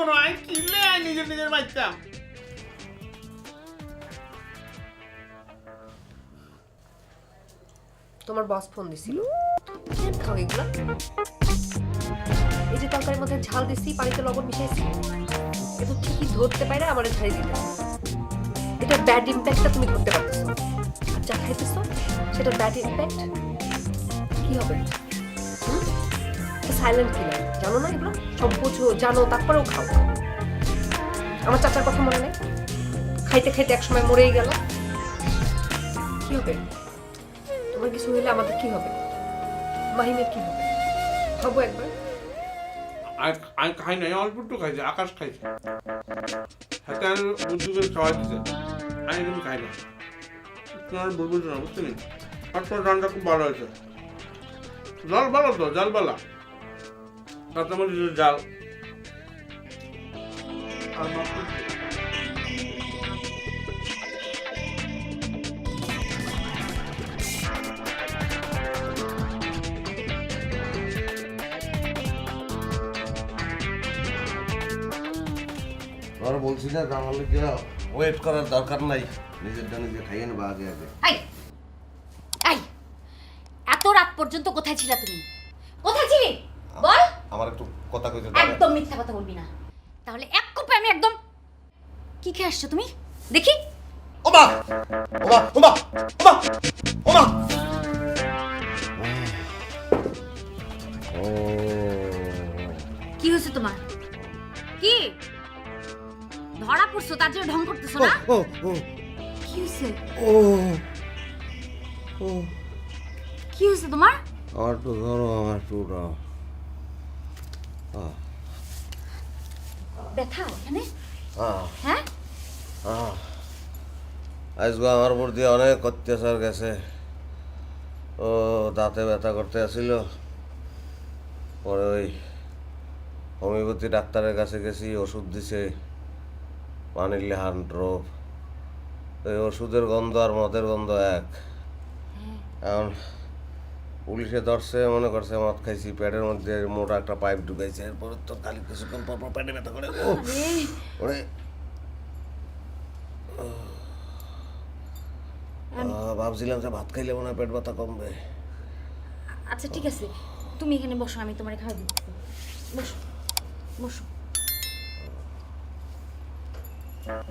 কোনো তোমার boss phone দিছিল। খাও এগুলা। এই যে তরকারির মধ্যে ঝাল দিছি, পানিতে লবণ মিশাইছি। এটা ঠিকই ধরতে পারে আমার ঝাড়ি দিতে এটা ব্যাড ইম্প্যাক্টটা তুমি ধরতে পারতেছো। আর যা খাইতেছো সেটা ব্যাড ইম্প্যাক্ট কি হবে? সাইলেন্ট কিলার জানো না এগুলো? সব বুঝো, জানো, তারপরেও খাও। আমার চাচার কথা মনে নেই? খাইতে খাইতে একসময় মরেই গেল। কি হবে? তোমার কিছু হইলে আমাদের কি হবে? মাহিমের কি হবে? ভাবো একবার। আমি খাই নাই, অল্প একটু খাইছি, আকাশ খাইছে। হাতে আমি বুদ্ধি করে খাওয়াই দিছে। আমি কিন্তু খাই না। তোমার বলব না, বুঝতে নি আর তোমার রান্না খুব ভালো হয়েছে। জল ভালো তো জল বালা কাঁচামরিচের জাল আর বলছি না আমার লোক ওয়েট করার দরকার নাই। নিজেরটা নিজে খাইয়ে নেবা আগে আগে। আই আই এত রাত পর্যন্ত কোথায় ছিলা তুমি? কোথায় ছিলি? আমার একটু কথা কইতে দাও। একদম মিথ্যা কথা বলবি না। তাহলে এক কোপে আমি একদম কি খেয়ে আসছো তুমি? দেখি। ওমা! ওমা ওমা ওমা ওমা! ও কি হয়েছে তোমার? কি? ধরা পড়ছো তার জন্য ঢং করতেছো না? ও ও কি হয়েছে? ও ও। কি হয়েছে তোমার? আমার তো ধরো আমার টুটা ব্যথা এখানে হ্যাঁ? আহ আমার উপর দিয়ে অনেক অত্যাচার গেছে। ও দাঁতে ব্যথা করতে আসছিল পরে ওই হোমিওপ্যাথি ডাক্তারের কাছে গেছি ওষুধ দিছে পানির লেহান ড্রপ এই ওষুধের গন্ধ আর মদের গন্ধ এক। এখন পুলিশে ধরছে মনে করছে মদ খাইছি পেটের মধ্যে মোটা একটা পাইপ ঢুকাইছে এরপর তো খালি কিছুক্ষণ পর পর পেটে ব্যথা করে। ওরে! ভাবছিলাম যে ভাত খাইলে মনে হয় পেট ব্যথা কমবে। আচ্ছা ঠিক আছে। তুমি এখানে বসো আমি তোমার খাওয়া দিচ্ছি বসো বসো। আহ,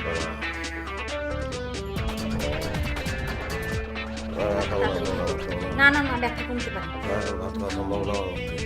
খাব না, খাব না, খাব না। না না না ব্যথা কমতে পারে আহ, ভাত খাওয়া সম্ভব না আমার পক্ষে।